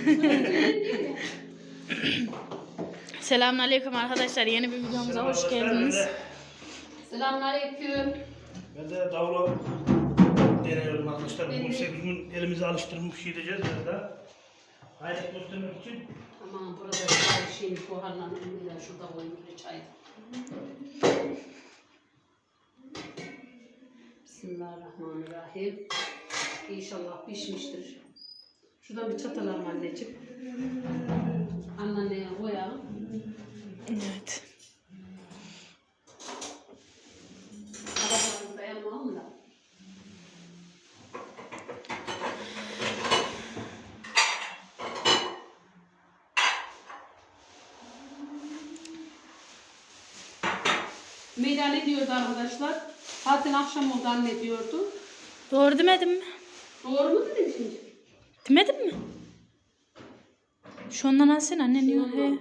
Selamünaleyküm arkadaşlar. Yeni bir videomuza hoş geldiniz. Selamünaleyküm. Ben de davulu deniyorum arkadaşlar. Bugün 8 gün elimizi alıştırmış gideceğiz biraz daha. Hayret göstermek için. Aman burada çay şeymiş buharlanır. Şurada koyun bir çay. Bismillahirrahmanirrahim. İnşallah pişmiştir. Şuradan bir çatal alalım anneciğim. Anneanneye koyalım. Evet. Arabalarını dayanmam da. Meyra ne diyordu arkadaşlar? Zaten akşam oldu anne diyordu. Doğru demedim mi? Doğru mu dedim şimdi? Demedim mi? Şu ondan alsana anne diyor. He.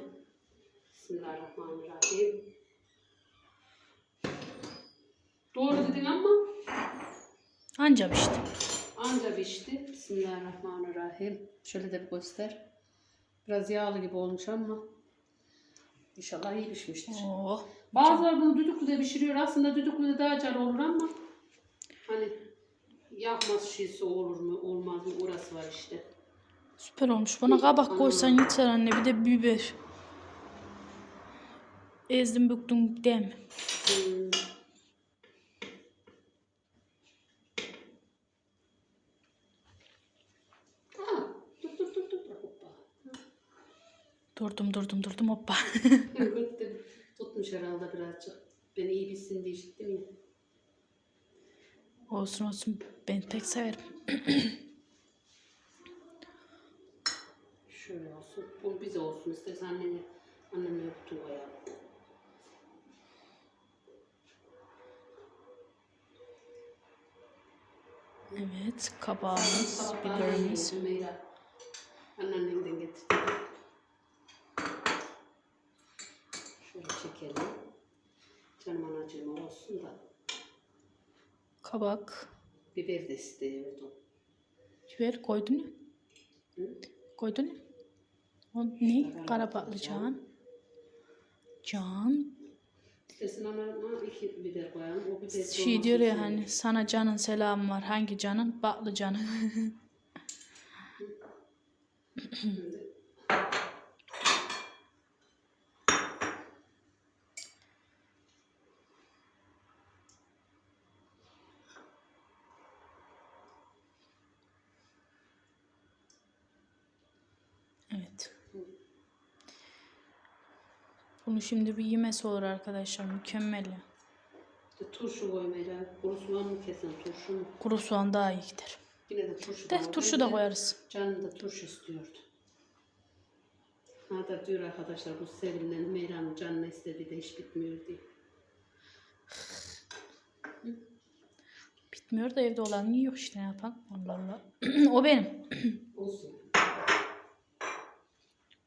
Bismillahirrahmanirrahim. Doğru dedin ama Anca işte. anca pişti. Bismillahirrahmanirrahim. Şöyle de bir göster. Biraz yağlı gibi olmuş ama inşallah iyi pişmiştir. Oo. Bazıları bunu düdüklüde pişiriyor. Aslında düdüklüde daha car olur ama hani yakmaz şeysi olur mu olmaz mı orası var işte. Süper olmuş. Bana kabak koysan yeter anne. Bir de biber. Ezdim büktüm mi? Hmm. Ha, dur dur dur dur. Hoppa. Durdum durdum durdum hoppa. Tutmuş herhalde birazcık. Beni iyi bilsin diye işittim ya. Olsun olsun. Ben pek severim. Şöyle olsun. Bu bize olsun. İstersen annene, anneme yoktu koyalım. Evet. Kabağımız, biberimiz. Anneannenden getirdim. Şöyle çekelim. Canım anacığım olsun da. Kabak. Biber de istiyordum. Biber koydun ya. Hı? Koydun ya. O ne? Kara patlıcan. Can. Şey diyor ya hani sana canın selam var. Hangi canın? Patlıcanın. Şimdi evet. Bunu şimdi bir yemesi olur arkadaşlar. Mükemmel ya. işte turşu koy Meyra. Kuru soğan mı kesin turşu mu? Kuru soğan daha iyi gider. Yine de turşu De turşu da koyarız. Canım da turşu istiyordu. Ha da diyor arkadaşlar bu Sevil'le Meyra'nın canını istediği de hiç bitmiyor diye. Bitmiyor da evde olan yiyor işte ne yapan. Allah Allah. o benim. Olsun.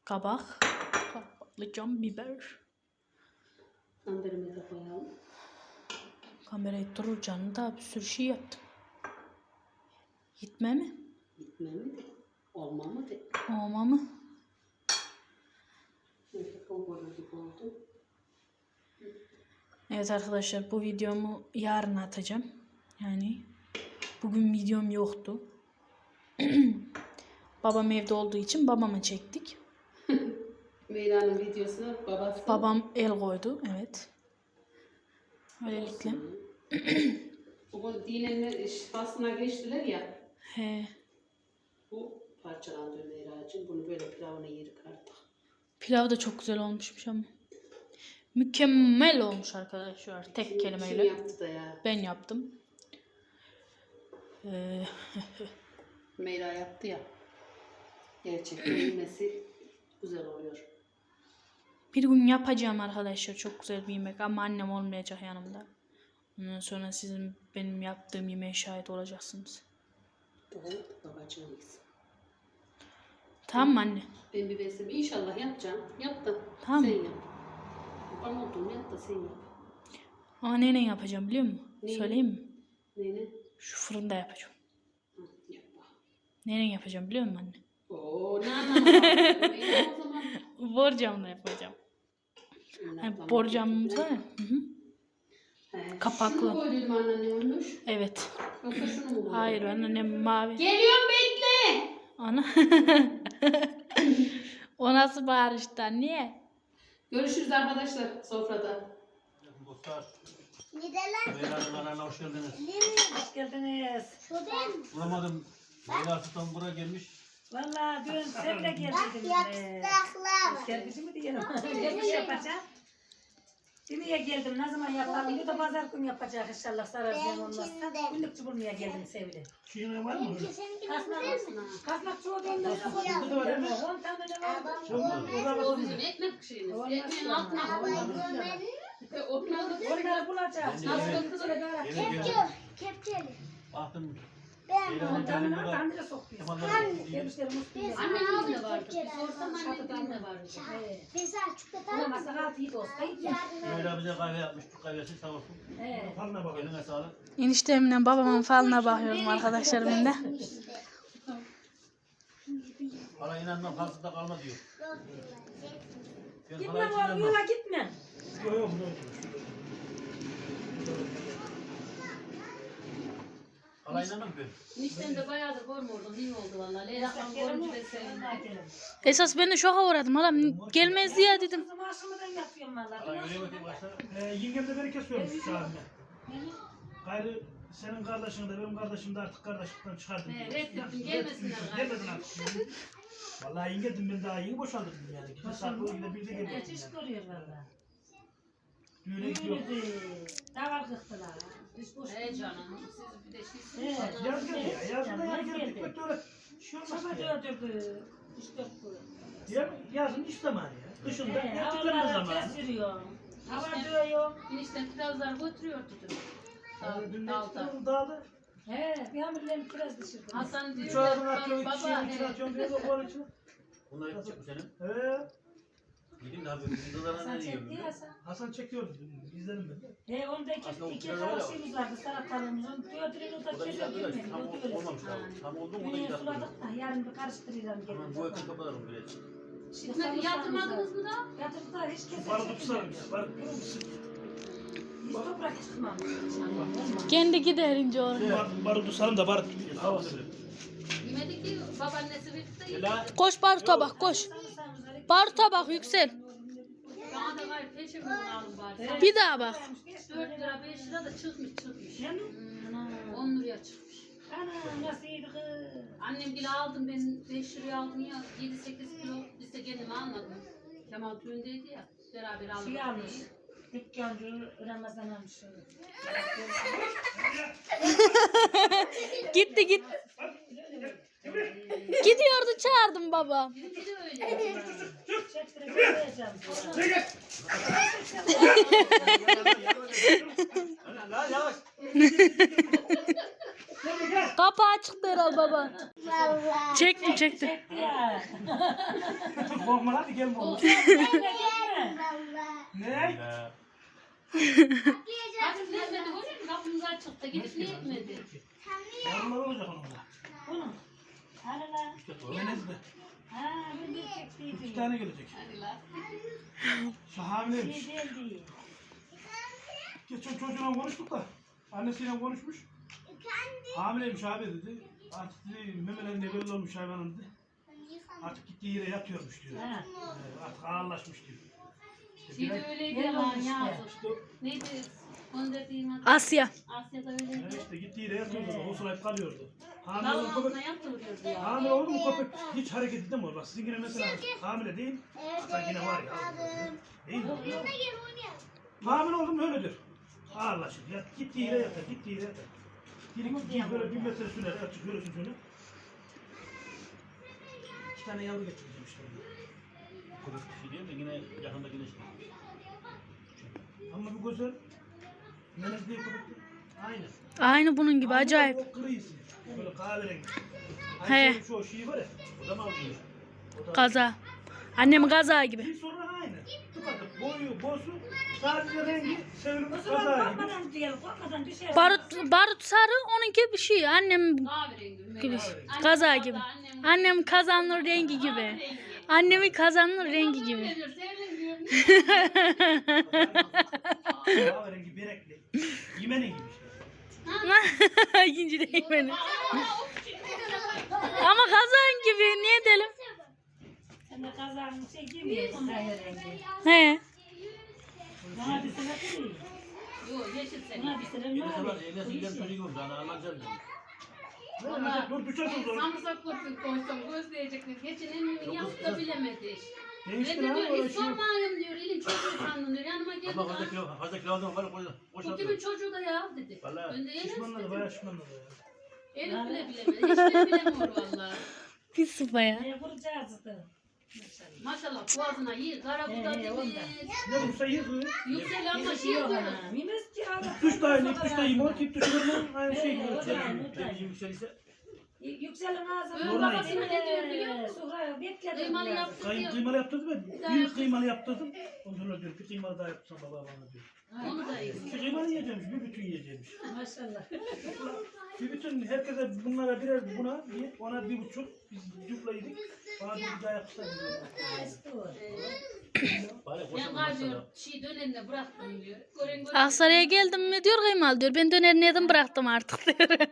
Kabak. Patlıcan, biber. De koyalım. Kamerayı durur canım da bir sürü şey yaptım. Gitme mi? Gitme mi? Olma mı de? Olma mı? Evet arkadaşlar bu videomu yarın atacağım. Yani bugün videom yoktu. Babam evde olduğu için babama çektik. Meyra'nın videosuna babası Babam el koydu. Evet. Öylelikle. Bugün dinen şifasına geçtiler ya. He. Bu parçalandı Meyra'cığım. Bunu böyle pilavına yedik artık. Pilav da çok güzel olmuşmuş ama. Mükemmel olmuş arkadaşlar. Tek Kim kelimeyle. yaptı da ya? Ben yaptım. Ee, Meyra yaptı ya. Gerçekten yemesi güzel oluyor. Bir gün yapacağım arkadaşlar. Çok güzel bir yemek ama annem olmayacak yanımda. Ondan sonra sizin benim yaptığım yemeğe şahit olacaksınız. Babacığımız. Tamam mı anne? Ben bir besimi inşallah yapacağım. Yap da Tamam. sen yap. Bana oldum yap da sen yap. Ama neyle yapacağım biliyor musun? Neyle? Söyleyeyim mi? Neyine? Şu fırında yapacağım. Hı, yap bak. Neyle yapacağım biliyor musun anne? Oo ne anlamadım. O zaman. Borcamla yapacağım. Yani borcamımız var ya. Hı hı. He, kapaklı. Şunu koyduydum anneanne olmuş. Evet. Yoksa şunu mu? Hayır annem mavi. Geliyorum bekle. Ana. o nasıl bağırıştan? Niye? Görüşürüz arkadaşlar sofrada. Dostlar, Nedeler? Leyla'nın kanalına hoş geldiniz. Hoş geldiniz. Bulamadım. Leyla Sultan buraya gelmiş. Valla dün Sevle bak geldiydim. yapsaklar. Geldi mi diyelim. Gelmiş yapacağım. Dünyaya geldim. Ne zaman yapalım? Bir de pazar günü yapacak inşallah sararken olmazsa. Benimkinde. Günlük çubuğuna geldim Sevle. Şeyine var mı? Kasnak güzel. Kasnak çoğu dondu. Burada da var mi? 10 tane ne var? Babam Çok mu? Orada O bakalım. bizim ekmek şeyimiz. Olmaz Ekmeğin altına Onları bulacağız. Nasıl kızı da gara. Yeni Kepçe. geldim. Kepçeli. Baktım. Ben Leyla'nın 10 tane gelin var. burada. Tane de sokuyor. Kemal'den gidiyor. Gelmişlerim üstünde. Annemin de vardı. Bir sorsam annemin de vardı. Bize çikolata Ama masal altı iyi olsa iyi. Leyla bize kahve yapmış. Türk kahvesi sağ olsun. He. Falına bak. Eline sağlık. Eniştemle babamın falına bakıyorum arkadaşlar ben de. Hala inanmam kalsın da kalma diyor. Gitme oğlum yola gitme. Yok yok ben. Eniştem de bayağıdır görmüyordum. İyi oldu valla. Leyla Hanım görünce de sevindim. Esas ben de şoka uğradım. Halam gelmez diye dedim. Kızım aşamadan yapıyorum valla. Ee, yengem de beni kesiyormuş abime. Gayrı senin kardeşin de benim kardeşim de artık kardeşlikten çıkardım. He, reddettim, Ya, gelmesinler gayrı. Gelmedin artık. Vallahi yengedim ben daha yeni boşandım yani. İki saat boyunca bir de geldim. Yani. görüyor valla. Düğüne gidiyor. Davar kıktılar. Hiç boş He canım. Siz bir de şeysiniz. Evet. Yaz geldi ya. Yazında Yaz yer gelip gitmek de öyle şey olmaz Çaba ki ya. dördürdü. Üç dört gün. Ya, yazın iş zamanı ya. Kışın da He, havalara zamanı. yürüyor. Hava dövüyor. Eniştem kirazlar götürüyor dedim. Yani Dün ne Dalda. çıktı dağda? He, bir hamurlarını kiraz düşürdüm. Hasan diyor Üç ki, ağzını atıyorsun, baba ikişer içine he, atıyorsun diyor da kovan içine. Bunlar yapacak mı senin? Ee, Gidin de abi. Sen ne çekti ya sen. Hasan çekiyordu. İzledim ben. He, onda iki, Aslında o iki kiraz var ya. karışımız vardı. Onu dördürün o da da güzel de girmiyor. tam öyle. olmamış daha. Tam oldu mu o da suladık da yarın bir karıştıracağım. Tamam bu ekmek kapatalım böyle. Gitmedi yatırmadınız mı da? Yatırdılar hiç keser Barut tutarım çekmiyor. ya. Barut Hiç toprak çıkmam. Kendi giderince oraya. Bar, barutu sarın da barut havası. Yemedik ki babaannesi birlikte. Koş baruta bak koş. Baruta bak yüksel. Bana da bari. Bir daha bak. 4 lira 5 lira da çıkmış çıkmış. Ne mi? Hmm, 10 liraya çıkmış. Ana nasıl yedi kız? Annem bile aldım ben 5 liraya aldım ya 7-8 kilo biz de kendime almadım. Kemal düğündeydi ya beraber aldık. Şey almış. Dükkancı Ramazan almış. Gitti git. Gidiyordu çağırdım baba. Kapı açıktı herhalde baba. Oğlum. Vallahi. Ne? Kapımız açıktı gidip ne etmedi? Yarınlar olacak onunla. Bunu. Hadi lan. İşte bu. Denizde. Ha, ben de İki tane gelecek. Hadi lan. İyi değildi. Geçen çocuğuyla konuştuk da. Annesiyle konuşmuş. Hamileymiş abi dedi. Artık dedi memelerinde belli olmuş hayvanın dedi. Artık gittiği yere yatıyormuş diyor. Ha. Ee, artık ağırlaşmış diyor. İşte biraz- öyleydi lan yazdı. işte, Neydi? Asya. Asya'da öyleydi. evet işte gittiği yere yatıyordu. da Hosulayıp kalıyordu. Hamile Dalın olan altına köpek, yatırıyordu ya. hamile oldu mu köpek hiç hareket edemiyor. Bak sizin yine mesela hamile değil. Hasan yine var ya. Değil mi? Hamile oldum öyledir. Ağırlaşır. Ya, gittiği yere yatar, gittiği yere yatar. Gidip gittiği böyle bir metre sürer, açık görürsün şunu. İki tane yavru getireceğim işte. Köpek bir şey değil de yine yakında güneş. Ama bu güzel. Aynı. Aynı bunun gibi Ama acayip. Kırıyısın. Böyle kahverengi. He. Hani şu, şu şeyi var ya. O da mı alıyor? O da Kaza. Annem kaza gibi. Bir sonra aynı. Tıpatıp boyu, bozu, sadece rengi sevrim O zaman kaza gibi. düşer. Barut, barut sarı onunki bir şey. Annem gibi. Valla gibi. annem- kazanır rengi gibi. Annemin kazanır rengi gibi. Kahverengi, berekli. Yemenin gibi işte. İkinci değil beni. Ama kazan gibi. Niye dedim? Sen de kazanın şey kahverengi. He. Bana bir sene değil. Yok yeşil senin. Buna bir var. sabah evine sileceğim çocuğum sana düşer dur. samırsak kurtun koysam gözleyecekler. Geçen emmimi yaptı da bilemedi iş. Değiştir diyor, abi hiç orası. sormayayım diyor. Elin çocuğu sandın diyor. Yanıma geldi. Ama fazla kilo, fazla kilodan var koy, Bu boşaltıyor. kimin çocuğu da ya dedi. Vallahi Ben de Enes Şişmanladı, bayağı şişmanladı ya. Elif bile bilemedi. Hiç de bilemiyor valla. Pis sıpa ya. Ne kuracağız da. Maşallah boğazına iyi. Kara he, gibi. ondan. Ne bulsa yıkıyor. Yüksel ama Bir şey yok. Mimes ki Allah. Tuş da aynı, tuş da. Tip tuşlarının aynı şey. He, o da aynı, yükselirse Yükselin ağzını. Öyle Normal. babasına ne diyor biliyor musun? Sonra bekledim. Kıymalı biraz. yaptı Kay, diyor. kıymalı yaptırdım ben. Bir kıymalı yaptırdım. Ondan diyor bir kıymalı daha yaptırsan baba bana diyor. Onu da iyi. İki kıymalı yiyeceğimiş, bir bütün yiyeceğimiş. Maşallah. Bir bütün herkese bunlara birer buna bir, ona bir buçuk. Biz cupla yedik. Bana bir daha. İşte o. bari Ben sana. diyor, şey dönemde bıraktım diyor. Gören gören. Aksaray'a geldim mi diyor kıymal diyor. Ben döner yedim bıraktım artık diyor.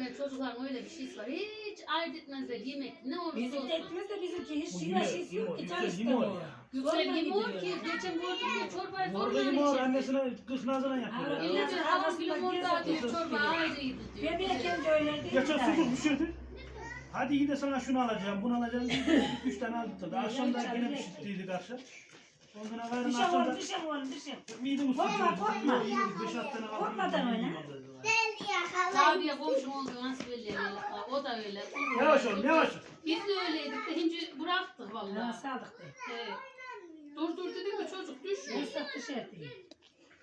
Benim çocuklarım öyle bir şey var. Hiç ayırt etmezler yemek ne olursa Bizim olsun. tekimiz de bizimki hiç şive yine, şiş yine, yok ki yine, çalıştım yine o. o ya. Yüksel Zorla yemiyor gidiyor ki. ya. Geçen gördüm diyor çorbayı Orada zorla yine o içecek. annesine kız nazına yapıyor. Ya. bir- Bir de halam film orada diyor çorba ayrıydı diyor. Bebeğken de öyleydi. Geçen sucuk pişirdi. Hadi yine sana şunu alacağım, bunu alacağım. Üç tane aldı. Akşam da yine pişirdiydik akşam. Ondan yarın Düşem akşam oğlum da düşem oğlum düşem. midem Korkma, ısıtıyor. korkma. Yedik, beş altı tane aldım. Korkmadan oyna. Ben yakalayayım. Abiye komşum oldu nasıl böyle O da öyle. Yavaş ol, yavaş ol. Biz de öyleydik de hinci bıraktık vallahi. sağlık de. He. Dur dur dedim mi çocuk düşüyor. Yasak düşer diye.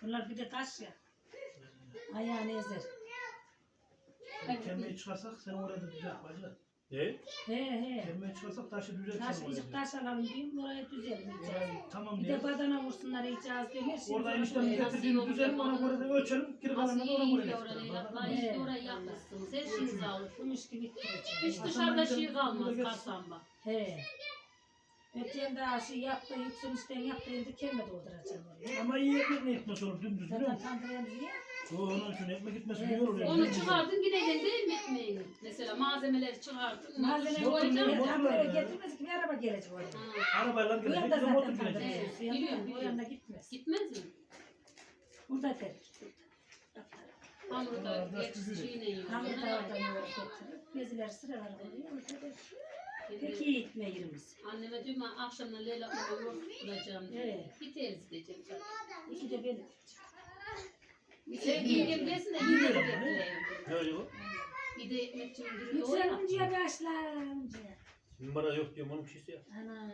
Bunlar bir de taş ya. Ayağını ezer. Kemiği çıkarsak sen orada düzelt bacı. Ne? He he. Kemiği çıkarsak taşı düzelt Taş, sen taş alalım diyeyim oraya. Orayı Tamam Bir diye. de badana vursunlar iyice az. Her şey Orada zor eniştemin oluyor. getirdiğini düzelim ona göre de ölçelim. Geri kalanını da ona iyi getirelim. yaptılar. İşte orayı yapmışsınız. Her şeyinizi. Kumuş gibi. Hiç dışarıda şey kalmaz kasamba. He. Öteyim daha şey yaptı, yükselişten yaptı, elde kelime dolduracağım oraya. Ama iyi ekmek ne etmez olur dümdüz biliyor Zaten musun? kandırıyoruz ya. O onun için ekmek gitmesi Evet, biliyor oluyor. Onu çıkardın yine değil mi ekmeğini? Mesela malzemeleri çıkardın. Malzeme Motorları- koyacağım. motorları Motorları ya. getirmez ki bir araba gelecek oraya. Ha, Arabaylar Bu gelecek yanda zaten motor gelecek. Evet, biliyorum, biliyorum. yanda gitmez. Gitmez mi? Burada dedik. Geç sızıyor. şeyle yiyor. Hamur tavadan yoğurt getirip beziler sıralar oluyor. Orada da Peki iyi gitme yerimiz. Anneme diyorum ben akşamdan Leyla abla yoğurt bulacağım diyor. Evet. Biteriz diyeceğim zaten. İki de ben. Sevdiğim desin de bir de getireyim. Ne bu? Bir de ekmek çimdiriyor. Yükselince başlayınca. Numara yok diyorum onun kişisi ya. Ana.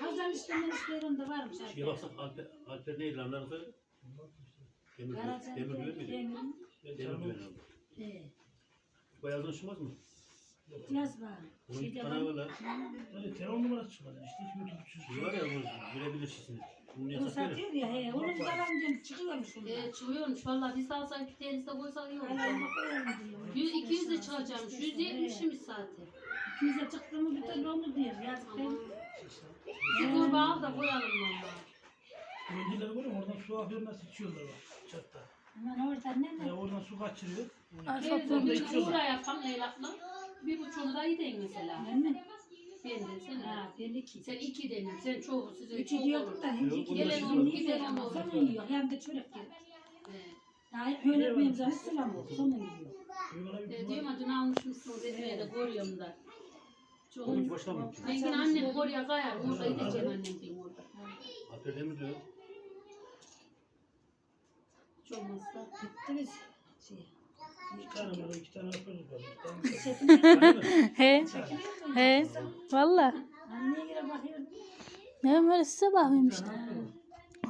Hazan işlemden isterim de varmış. Şeye baksak Alper, Alper neydi lan onların soyadı? Demir Karacan Demir Güven miydi? Demir. Demir Güven abi. He. Bayağı ulaşmaz mı? Yaz var. Onun Şeyde bir tane var. var lan. Öyle telefon numarası çıkmadı işte YouTube Şey var ya bunu görebilir şişini. Bunu Onu yasak verir. satıyor ya. He. Onun zalancım çıkıyormuş bundan. Ee, çıkıyormuş valla biz de alsaydık denizde koysak iyi olur. Aynen koyalım diyor. 100 200 de çıkacakmış. 170'miş zaten. İkimize çıktı mı bir tane onu diyor. Yazık değil mi? Bir torba al da koyalım valla. Görüyor musun? oradan su akıyor nasıl içiyorlar bak çatta. Aman oradan ne Ya mi? oradan su kaçırıyor. Denizde bir uğra yapsam Leyla'la. Bir buçuğunu da yedin mesela. Ben mi? Ben de sen. Ha, ben iki. Sen iki denen. Sen çoğu size Üçü çok diyordum olur. da hinci iki Gelen onu giden olur. sonu yiyor. Hem de çörek. Ee, Ya öyle yapmayayım zaten selam ol. Sonu yiyor. e, diyorum ya dün almışmışsınız de koruyorum da. Çok. Onu hiç başlamıyor. Yine annem koruya kayar. Orada gideceğim annem diyeyim orada. Alper Demir diyor. Hiç olmazsa. Şey. İki tane iki tane tane- Çekiliyor. He. He. Valla. Anneye göre bakıyorum. Ben böyle size bakıyorum işte.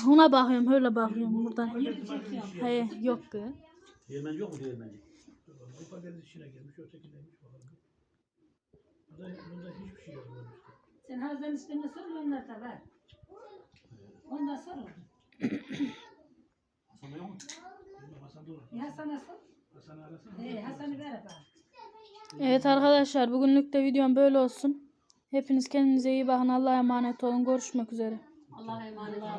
Ona bakıyorum öyle bakıyorum buradan. Çekiyorum. He yok ki. Yok mu değirmenci? Bu paket içine girmiş, öteki neymiş bakalım. Bunda, bunda hiçbir şey yok. Sen Hazan isteme sor onlar da var. Ondan sonra. Hasan yok mu? Hasan dur. Hasan'ı arasana. Ee, Hasan'ı ver bana. Evet arkadaşlar bugünlük de videom böyle olsun. Hepiniz kendinize iyi bakın. Allah'a emanet olun. Görüşmek üzere. Allah'a emanet olun.